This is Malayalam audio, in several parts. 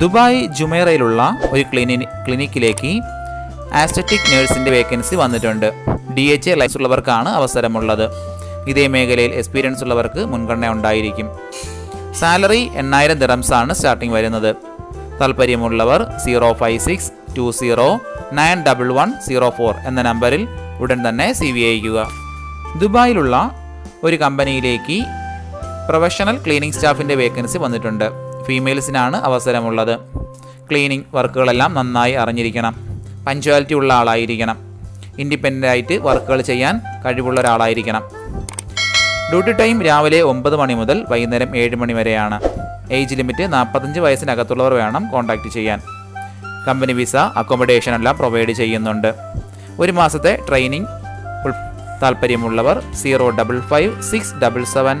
ദുബായ് ജുമേറയിലുള്ള ഒരു ക്ലിനി ക്ലിനിക്കിലേക്ക് ആസ്റ്ററ്റിക് നേഴ്സിന്റെ വേക്കൻസി വന്നിട്ടുണ്ട്. ഡി എച്ച് എ ലൈസ് ഉള്ളവർക്കാണ് അവസരമുള്ളത്. ഇതേ മേഖലയിൽ എക്സ്പീരിയൻസ് ഉള്ളവർക്ക് മുൻഗണന ഉണ്ടായിരിക്കും. സാലറി എണ്ണായിരം ദിറംസ് ആണ് സ്റ്റാർട്ടിംഗ് വരുന്നത്. താല്പര്യമുള്ളവർ zero five six two zero nine double one zero four എന്ന നമ്പറിൽ ഉടൻ തന്നെ സി വി അയക്കുക ദുബായിലുള്ള ഒരു കമ്പനിയിലേക്ക് പ്രൊഫഷണൽ ക്ലീനിങ് സ്റ്റാഫിന്റെ വേക്കൻസി വന്നിട്ടുണ്ട്. ഫീമെയിൽസിനാണ് അവസരമുള്ളത്. ക്ലീനിങ് വർക്കുകളെല്ലാം നന്നായി അറിഞ്ഞിരിക്കണം. പഞ്ച്വാലിറ്റി ഉള്ള ആളായിരിക്കണം. ഇൻഡിപെൻഡന്റ് ആയിട്ട് വർക്കുകൾ ചെയ്യാൻ കഴിവുള്ള ഒരാളായിരിക്കണം. ഡ്യൂട്ടി ടൈം രാവിലെ ഒമ്പത് മണി മുതൽ വൈകുന്നേരം ഏഴ് മണി വരെയാണ്. ഏജ് ലിമിറ്റ് നാൽപ്പത്തഞ്ച് വയസ്സിനകത്തുള്ളവർ വേണം കോൺടാക്റ്റ് ചെയ്യാൻ. കമ്പനി വിസ അക്കോമഡേഷൻ എല്ലാം പ്രൊവൈഡ് ചെയ്യുന്നുണ്ട്. ഒരു മാസത്തെ ട്രെയിനിങ് താല്പര്യമുള്ളവർ zero double five six double seven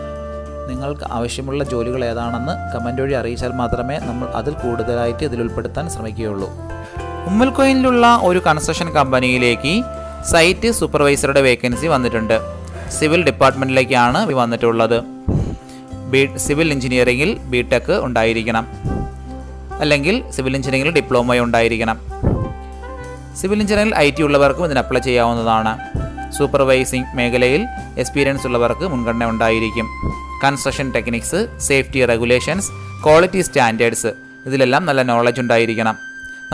നിങ്ങൾക്ക് ആവശ്യമുള്ള ജോലികൾ ഏതാണെന്ന് കമന്റ് വഴി അറിയിച്ചാൽ മാത്രമേ നമ്മൾ അതിൽ കൂടുതലായിട്ട് ഇതിൽ ഉൾപ്പെടുത്താൻ ശ്രമിക്കുകയുള്ളൂ. ഉമ്മൽക്കോയിലുള്ള ഒരു കൺസ്ട്രക്ഷൻ കമ്പനിയിലേക്ക് സൈറ്റ് സൂപ്പർവൈസറുടെ വേക്കൻസി വന്നിട്ടുണ്ട്. സിവിൽ ഡിപ്പാർട്ട്മെന്റിലേക്കാണ് വന്നിട്ടുള്ളത്. ബി സിവിൽ എഞ്ചിനീയറിങ്ങിൽ ബി ടെക് ഉണ്ടായിരിക്കണം. അല്ലെങ്കിൽ സിവിൽ എഞ്ചിനീയറിംഗിൽ ഡിപ്ലോമ ഉണ്ടായിരിക്കണം. സിവിൽ എഞ്ചിനീയറിംഗിൽ ഐ ടി ഉള്ളവർക്കും ഇതിന് അപ്ലൈ ചെയ്യാവുന്നതാണ്. സൂപ്പർവൈസിംഗ് മേഖലയിൽ എക്സ്പീരിയൻസ് ഉള്ളവർക്ക് മുൻഗണന ഉണ്ടായിരിക്കും. Construction techniques safety regulations quality standards ഇതിലെല്ലാം നല്ല നോളജ് ഉണ്ടായിരിക്കണം.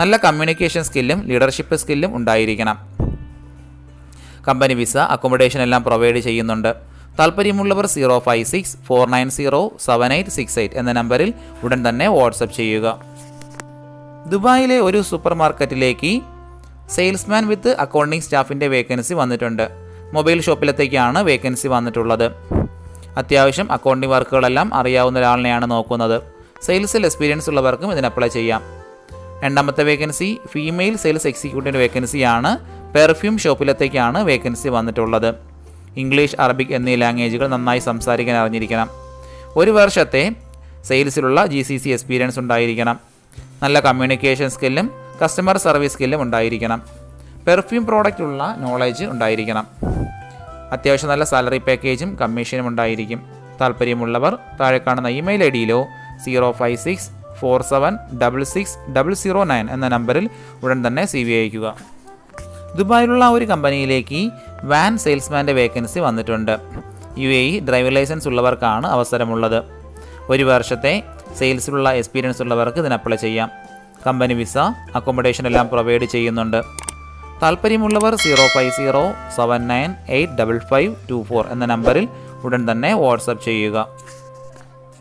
നല്ല കമ്മ്യൂണിക്കേഷൻ സ്കില്ലും ലീഡർഷിപ്പ് സ്കില്ലും ഉണ്ടായിരിക്കണം. കമ്പനി വിസ അക്കോമഡേഷൻ എല്ലാം പ്രൊവൈഡ് ചെയ്യുന്നുണ്ട്. താല്പര്യമുള്ളവർ zero five six four nine zero seven eight six eight എന്ന നമ്പറിൽ ഉടൻ തന്നെ വാട്സപ്പ് ചെയ്യുക. ദുബായിലെ ഒരു സൂപ്പർ മാർക്കറ്റിലേക്ക് സെയിൽസ്മാൻ വിത്ത് അക്കൗണ്ടിംഗ് സ്റ്റാഫിന്റെ വേക്കൻസി വന്നിട്ടുണ്ട്. മൊബൈൽ ഷോപ്പിലത്തേക്കാണ് വേക്കൻസി വന്നിട്ടുള്ളത്. അത്യാവശ്യം അക്കൗണ്ടിംഗ് വർക്കുകളെല്ലാം അറിയാവുന്ന ഒരാളിനെയാണ് നോക്കുന്നത്. സെയിൽസിൽ എക്സ്പീരിയൻസ് ഉള്ളവർക്കും ഇതിന് അപ്ലൈ ചെയ്യാം. രണ്ടാമത്തെ വേക്കൻസി ഫീമെയിൽ സെയിൽസ് എക്സിക്യൂട്ടീവ് വേക്കൻസിയാണ് പെർഫ്യൂം ഷോപ്പിലത്തേക്കാണ് വേക്കൻസി വന്നിട്ടുള്ളത്. ഇംഗ്ലീഷ് അറബിക് എന്നീ ലാംഗ്വേജുകൾ നന്നായി സംസാരിക്കാൻ അറിഞ്ഞിരിക്കണം. ഒരു വർഷത്തെ സെയിൽസിലുള്ള ജി സി സി എക്സ്പീരിയൻസ് ഉണ്ടായിരിക്കണം. നല്ല കമ്മ്യൂണിക്കേഷൻ സ്കില്ലും കസ്റ്റമർ സർവീസ് സ്കില്ലും ഉണ്ടായിരിക്കണം. പെർഫ്യൂം പ്രോഡക്റ്റുള്ള നോളജ് ഉണ്ടായിരിക്കണം. അത്യാവശ്യം നല്ല സാലറി പാക്കേജും കമ്മീഷനും ഉണ്ടായിരിക്കും. താല്പര്യമുള്ളവർ താഴെ കാണുന്ന email I ഡിയിലോ zero five six four seven double six double zero nine എന്ന നമ്പറിൽ ഉടൻ തന്നെ സി വി അയക്കുക ദുബായിലുള്ള ഒരു കമ്പനിയിലേക്ക് വാൻ സെയിൽസ്മാന്റെ വേക്കൻസി വന്നിട്ടുണ്ട്. U A E driving licence ഉള്ളവർക്കാണ് അവസരമുള്ളത്. ഒരു വർഷത്തെ സെയിൽസിലുള്ള എക്സ്പീരിയൻസ് ഉള്ളവർക്ക് ഇതിന് അപ്ലൈ ചെയ്യാം. കമ്പനി വിസ അക്കോമഡേഷൻ എല്ലാം പ്രൊവൈഡ് ചെയ്യുന്നുണ്ട്. താല്പര്യമുള്ളവർ zero five zero seven nine eight double five two four എന്ന നമ്പറിൽ ഉടൻ തന്നെ വാട്സപ്പ് ചെയ്യുക.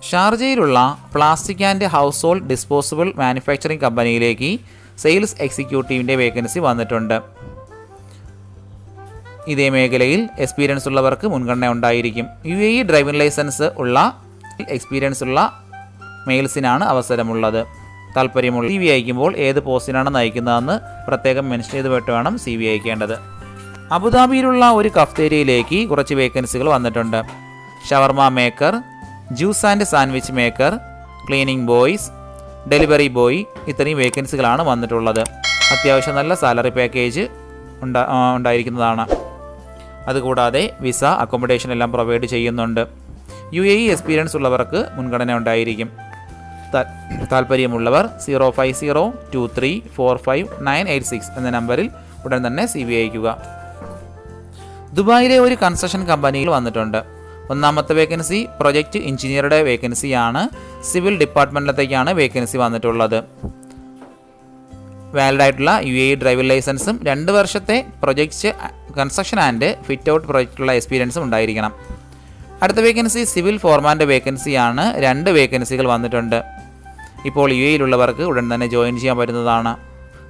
ഷാർജയിലുള്ള plastic and household disposable manufacturing കമ്പനിയിലേക്ക് സെയിൽസ് എക്സിക്യൂട്ടീവിന്റെ വേക്കൻസി വന്നിട്ടുണ്ട്. ഇതേ മേഖലയിൽ എക്സ്പീരിയൻസ് ഉള്ളവർക്ക് മുൻഗണന ഉണ്ടായിരിക്കും. U A E driving licence ഉള്ള എക്സ്പീരിയൻസ് ഉള്ള മെയിൽസിനാണ് അവസരമുള്ളത്. താല്പര്യമുള്ള സി വി അയക്കുമ്പോൾ ഏത് പോസ്റ്റിനാണ് നയിക്കുന്നതെന്ന് പ്രത്യേകം മെൻഷൻ ചെയ്ത് വിട്ട് വേണം സി വി അയക്കേണ്ടത് അബുദാബിയിലുള്ള ഒരു കഫ്തേരിയയിലേക്ക് കുറച്ച് വേക്കൻസികൾ വന്നിട്ടുണ്ട്. ഷവർമ maker juice and sandwich maker cleaning boys delivery boy ഇത്രയും വേക്കൻസികളാണ് വന്നിട്ടുള്ളത്. അത്യാവശ്യം നല്ല സാലറി പാക്കേജ് ഉണ്ടാ ഉണ്ടായിരിക്കുന്നതാണ്. അതുകൂടാതെ വിസ അക്കോമഡേഷൻ എല്ലാം പ്രൊവൈഡ് ചെയ്യുന്നുണ്ട്. യു എ ഇ എക്സ്പീരിയൻസ് ഉള്ളവർക്ക് മുൻഗണന ഉണ്ടായിരിക്കും. താല്പര്യമുള്ളവർ zero five zero two three four five nine eight six എന്ന നമ്പറിൽ ഉടൻ തന്നെ സി വി അയക്കുക ദുബായിലെ ഒരു കൺസ്ട്രക്ഷൻ കമ്പനിയിൽ വന്നിട്ടുണ്ട്. ഒന്നാമത്തെ വേക്കൻസി പ്രൊജക്റ്റ് എഞ്ചിനീയറുടെ വേക്കൻസിയാണ്. സിവിൽ ഡിപ്പാർട്ട്മെന്റിലത്തേക്കാണ് വേക്കൻസി വന്നിട്ടുള്ളത്. വാലിഡ് ആയിട്ടുള്ള യു എ ഡ്രൈവിംഗ് ലൈസൻസും രണ്ട് വർഷത്തെ project construction and fit out പ്രൊജക്റ്റുള്ള എക്സ്പീരിയൻസും ഉണ്ടായിരിക്കണം. അടുത്ത വേക്കൻസി സിവിൽ ഫോർമാന്റെ വേക്കൻസിയാണ്. രണ്ട് വേക്കൻസികൾ വന്നിട്ടുണ്ട്. ഇപ്പോൾ യു എയിലുള്ളവർക്ക് ഉടൻ തന്നെ ജോയിൻ ചെയ്യാൻ പറ്റുന്നതാണ്.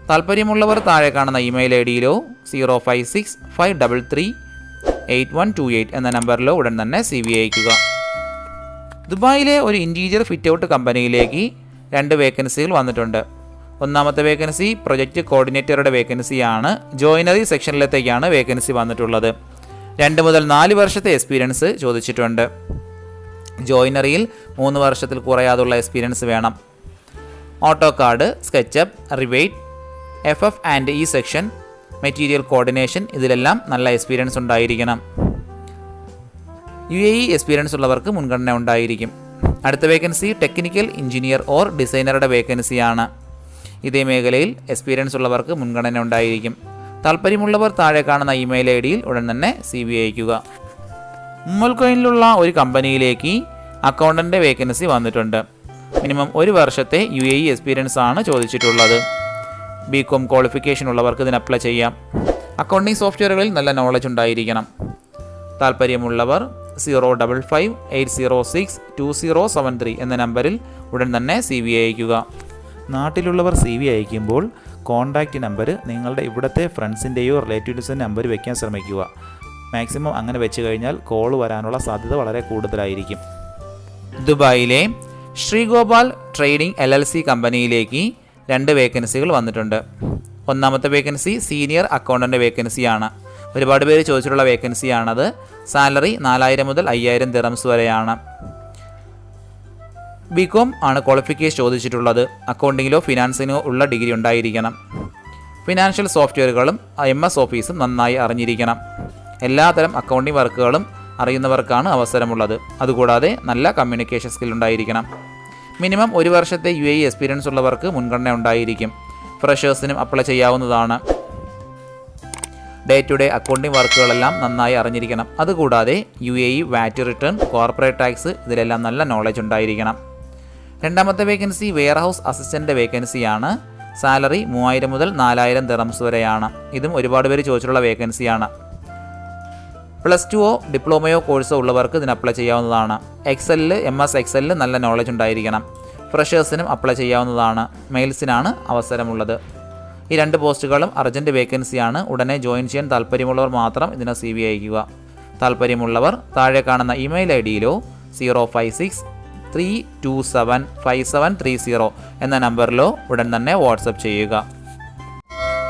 താല്പര്യമുള്ളവർ താഴെ കാണുന്ന email I ഡിയിലോ zero five six five double three eight one two eight എന്ന നമ്പറിലോ ഉടൻ തന്നെ സി വി അയക്കുക ദുബായിലെ ഒരു ഇന്റീരിയർ ഫിറ്റ് ഔട്ട് കമ്പനിയിലേക്ക് രണ്ട് വേക്കൻസികൾ വന്നിട്ടുണ്ട്. ഒന്നാമത്തെ വേക്കൻസി പ്രൊജക്റ്റ് കോർഡിനേറ്ററുടെ വേക്കൻസിയാണ്. ജോയിനറി സെക്ഷനിലത്തേക്കാണ് വേക്കൻസി വന്നിട്ടുള്ളത്. രണ്ട് മുതൽ നാല് വർഷത്തെ എക്സ്പീരിയൻസ് ചോദിച്ചിട്ടുണ്ട്. ജോയിനറിയിൽ മൂന്ന് വർഷത്തിൽ കുറയാതുള്ള എക്സ്പീരിയൻസ് വേണം. AutoCAD SketchUp Revit F F and E section material coordination ഇതിലെല്ലാം നല്ല എക്സ്പീരിയൻസ് ഉണ്ടായിരിക്കണം. യു എ ഇ എക്സ്പീരിയൻസ് ഉള്ളവർക്ക് മുൻഗണന ഉണ്ടായിരിക്കും. അടുത്ത വേക്കൻസി ടെക്നിക്കൽ എഞ്ചിനീയർ ഓർ ഡിസൈനറുടെ വേക്കൻസിയാണ് ഇതേ മേഖലയിൽ എക്സ്പീരിയൻസ് ഉള്ളവർക്ക് മുൻഗണന ഉണ്ടായിരിക്കും. താല്പര്യമുള്ളവർ താഴെ കാണുന്ന ഇമെയിൽ ഐ ഡിയിൽ ഉടൻ തന്നെ സി ബി അയക്കുക ഉമ്മൽ കോയിനിലുള്ള ഒരു കമ്പനിയിലേക്ക് അക്കൗണ്ടന്റെ വേക്കൻസി വന്നിട്ടുണ്ട്. മിനിമം ഒരു വർഷത്തെ യു എ ഇ എക്സ്പീരിയൻസ് ആണ് ചോദിച്ചിട്ടുള്ളത്. ബി കോം ക്വാളിഫിക്കേഷൻ ഉള്ളവർക്ക് ഇതിന് അപ്ലൈ ചെയ്യാം. അക്കൗണ്ടിംഗ് സോഫ്റ്റ്വെയറുകളിൽ നല്ല നോളജ് ഉണ്ടായിരിക്കണം. താല്പര്യമുള്ളവർ zero double five eight zero six two zero seven three എന്ന നമ്പറിൽ ഉടൻ തന്നെ സി വി അയക്കുക നാട്ടിലുള്ളവർ സി വി അയക്കുമ്പോൾ കോൺടാക്റ്റ് നമ്പർ നിങ്ങളുടെ ഇവിടുത്തെ ഫ്രണ്ട്സിന്റെയോ റിലേറ്റീവ്സിന്റെ നമ്പർ വയ്ക്കാൻ ശ്രമിക്കുക. മാക്സിമം അങ്ങനെ വെച്ച് കഴിഞ്ഞാൽ കോൾ വരാനുള്ള സാധ്യത വളരെ കൂടുതലായിരിക്കും. ദുബായിലെ Sreegopal trading L L C കമ്പനിയിലേക്ക് രണ്ട് വേക്കൻസികൾ വന്നിട്ടുണ്ട്. ഒന്നാമത്തെ വേക്കൻസി സീനിയർ അക്കൗണ്ടന്റ് വേക്കൻസിയാണ്. ഒരുപാട് പേര് ചോദിച്ചിട്ടുള്ള വേക്കൻസിയാണത്. സാലറി നാലായിരം മുതൽ അയ്യായിരം ദിറംസ് വരെയാണ്. ബികോം ആണ് ക്വാളിഫിക്കേഷൻ ചോദിച്ചിട്ടുള്ളത്. അക്കൗണ്ടിങ്ങിലോ ഫിനാൻസിനോ ഉള്ള ഡിഗ്രി ഉണ്ടായിരിക്കണം. ഫിനാൻഷ്യൽ സോഫ്റ്റ്വെയറുകളും എം എസ് ഓഫീസും നന്നായി അറിഞ്ഞിരിക്കണം. എല്ലാത്തരം അക്കൗണ്ടിംഗ് വർക്കുകളും അറിയുന്നവർക്കാണ് അവസരമുള്ളത്. അതുകൂടാതെ നല്ല കമ്മ്യൂണിക്കേഷൻ സ്കിൽ ഉണ്ടായിരിക്കണം. മിനിമം ഒരു വർഷത്തെ യു എ എക്സ്പീരിയൻസ് ഉള്ളവർക്ക് മുൻഗണന ഉണ്ടായിരിക്കും. ഫ്രഷേഴ്സിനും അപ്ലൈ ചെയ്യാവുന്നതാണ്. ഡേ ടു ഡേ അക്കൗണ്ടിംഗ് വർക്കുകളെല്ലാം നന്നായി അറിഞ്ഞിരിക്കണം. അതുകൂടാതെ U A E VAT return corporate tax ഇതിലെല്ലാം നല്ല നോളജ് ഉണ്ടായിരിക്കണം. രണ്ടാമത്തെ വേക്കൻസി വെയർഹൗസ് അസിസ്റ്റന്റ് വേക്കൻസിയാണ് സാലറി മൂവായിരം മുതൽ നാലായിരം ദിറംസ് വരെയാണ്. ഇതും ഒരുപാട് പേര് ചോദിച്ചിട്ടുള്ള വേക്കൻസിയാണ് പ്ലസ് ടുവോ ഡിപ്ലോമയോ കോഴ്സോ ഉള്ളവർക്ക് ഇതിന് അപ്ലൈ ചെയ്യാവുന്നതാണ്. എക്സലിൽ എം എസ് എക്സലിൽ നല്ല നോളജ് ഉണ്ടായിരിക്കണം. ഫ്രഷേഴ്സിനും അപ്ലൈ ചെയ്യാവുന്നതാണ്. മെയിൽസിനാണ് അവസരമുള്ളത്. ഈ രണ്ട് പോസ്റ്റുകളും അർജന്റ് വേക്കൻസിയാണ് ഉടനെ ജോയിൻ ചെയ്യാൻ താല്പര്യമുള്ളവർ മാത്രം ഇതിന് സി വി അയക്കുക താല്പര്യമുള്ളവർ താഴെ കാണുന്ന email I ഡിയിലോ zero five six three two seven five seven three zero എന്ന നമ്പറിലോ ഉടൻ തന്നെ വാട്സപ്പ് ചെയ്യുക.